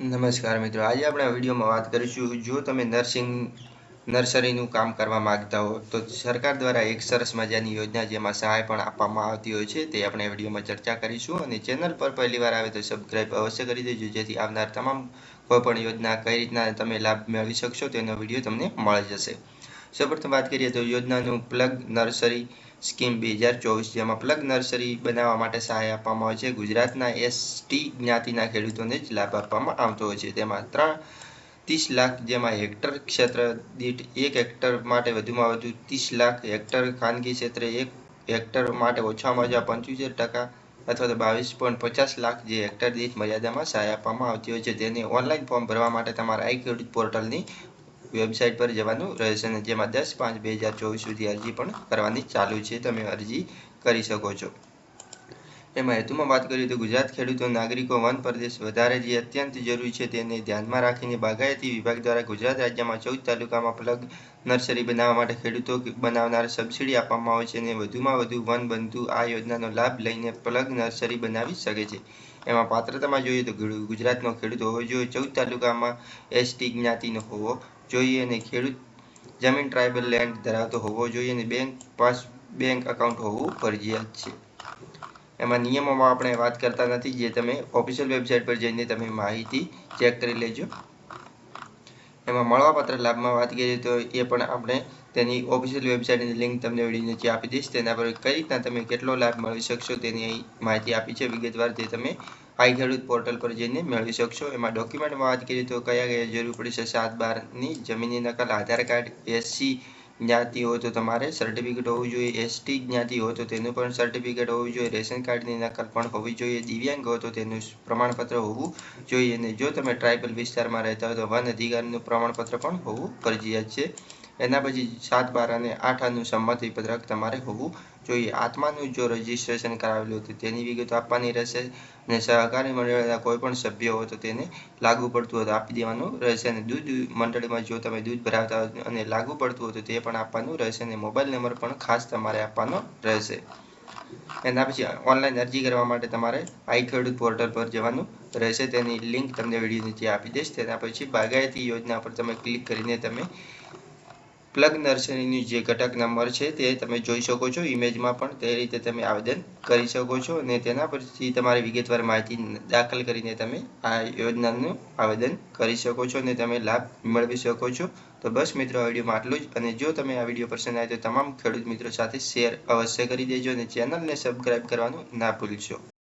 નમસ્કાર મિત્રો. આજે આપણે વિડીયોમાં વાત કરીશું, જો તમે નર્સિંગ, નર્સરીનું કામ કરવા માંગતા હો, તો સરકાર દ્વારા એક સરસ મજાની યોજના જેમાં સહાય પણ આપવામાં આવતી હોય છે, તે આપણે વિડીયોમાં ચર્ચા કરીશું. અને ચેનલ પર પહેલી વાર આવે તો સબસ્ક્રાઈબ અવશ્ય કરી દેજો, જેથી આવનાર તમામ કોઈપણ યોજના કઈ રીતના તમે લાભ મેળવી શકશો, તેનો વીડિયો તમને મળી જશે. સૌપ્રથમ વાત કરીએ તો યોજનાનું પ્લગ નર્સરી સ્કીમ બે હજાર ચોવીસ, જેમાં પ્લગ નર્સરી બનાવવા માટે સહાય આપવામાં આવે છે. ગુજરાતના એસટી જ્ઞાતિના ખેડૂતોને જ લાભ આપવામાં આવતો હોય છે. તેમાં ત્રણ ત્રીસ લાખ જેમાં હેક્ટર ક્ષેત્ર દીઠ એક હેક્ટર માટે વધુમાં વધુ ત્રીસ લાખ હેક્ટર ખાનગી ક્ષેત્રે એક હેક્ટર માટે ઓછામાં ઓછા પંચોતેર ટકા અથવા તો બાવીસ પોઈન્ટ પચાસ લાખ જે હેક્ટર દીઠ મર્યાદામાં સહાય આપવામાં આવતી હોય છે. તેને ઓનલાઈન ફોર્મ ભરવા માટે તમારા આઈ ખેડૂત પોર્ટલની વેબસાઇટ પર જવાનું રહેશે અને જેમાં દસ પાંચ બે હજાર ચોવીસ સુધી અરજી પણ કરવાની ચાલુ છે. તમે અરજી કરી શકો છો. એમાં હેતુમાં વાત કરીએ તો ગુજરાત ખેડૂતો નાગરિકો વન પ્રદેશ વધારે જે અત્યંત જરૂરી છે તેને ધ્યાનમાં રાખીને બાગાયતી વિભાગ દ્વારા ગુજરાત રાજ્યમાં ચૌદ તાલુકામાં પ્લગ નર્સરી બનાવવા માટે ખેડૂતો બનાવનાર સબસિડી આપવામાં આવે છે અને વધુમાં વધુ વન બંધુ આ યોજનાનો લાભ લઈને પ્લગ નર્સરી બનાવી શકે છે. એમાં પાત્રતામાં જોઈએ તો ગુજરાતનો ખેડૂત હોવો જોઈએ. ચૌદ તાલુકામાં એસટી જ્ઞાતિનો હોવો જોઈએ અને ખેડૂત જમીન ટ્રાઇબલ લેન્ડ ધરાવતો હોવો જોઈએ અને બેંક પાસ બેંક એકાઉન્ટ હોવું ફરજિયાત છે. એમાં નિયમોમાં આપણે વાત કરતા નથી જે તમે ઓફિશિયલ વેબસાઇટ પર જઈને તમે માહિતી ચેક કરી લેજો. એમાં મળવાપાત્ર લાભમાં વાત કરીએ તો એ પણ આપણે તેની ઓફિશિયલ વેબસાઇટની લિંક તમને વીડિયો નીચે આપી દઈશ. તેના પર કઈ રીતના તમે કેટલો લાભ મેળવી શકશો તેની માહિતી આપી છે. વિગતવાર તે તમે આઈ ખેડૂત પોર્ટલ પર જઈને મેળવી શકશો. એમાં ડોક્યુમેન્ટમાં વાત કરીએ તો કયા કયા જરૂર પડશે સાત બારની જમીનની નકલ, આધાર કાર્ડ, એસસી જ્ઞાતિ હોય તો તમારે સર્ટિફિકેટ હોવું જોઈએ. એસટી જ્ઞાતિ હોય તો તેનું પણ સર્ટિફિકેટ હોવું જોઈએ. રેશન કાર્ડની નકલ પણ હોવી જોઈએ. દિવ્યાંગ હોય તો તેનું પ્રમાણપત્ર હોવું જોઈએ. અને જો તમે ટ્રાઇબલ વિસ્તારમાં રહેતા હોય તો વન અધિકારીનું પ્રમાણપત્ર પણ હોવું ફરજિયાત છે. એના પછી સાત બાર અને આઠ આનું સંમતિ પત્રક તમારે હોવું જોઈએ. આત્માનું જો રજીસ્ટ્રેશન કરાવેલું હતું, તેની વિગતો આપવાની રહેશે અને સહકારી મંડળના કોઈ પણ સભ્ય હોય તો તેને લાગુ પડતું હોય તો આપી દેવાનું રહેશે. અને દૂધ મંડળીમાં જો તમે દૂધ ભરાવતા હોય અને લાગુ પડતું હોય તો તે પણ આપવાનું રહેશે અને મોબાઈલ નંબર પણ ખાસ તમારે આપવાનો રહેશે. એના પછી ઓનલાઈન અરજી કરવા માટે તમારે આઈ ખેડૂત પોર્ટલ પર જવાનું રહેશે. તેની લિંક તમને વીડિયો નીચે આપી દઈશ. તેના પછી બાગાયતી યોજના પર તમે ક્લિક કરીને તમે પ્લગ નર્સરીની જે ઘટક નંબર છે તે તમે જોઈ શકો છો. ઇમેજમાં પણ તે રીતે તમે આવેદન કરી શકો છો અને તેના પરથી તમારી વિગતવાર માહિતી દાખલ કરીને તમે આ યોજનાનું આવેદન કરી શકો છો અને તમે લાભ મેળવી શકો છો. તો બસ મિત્રો, આ વિડીયોમાં આટલું જ અને જો તમે આ વીડિયો પસંદ આવે તો તમામ ખેડૂત મિત્રો સાથે શેર અવશ્ય કરી દેજો અને ચેનલને સબસ્ક્રાઈબ કરવાનું ના ભૂલશો.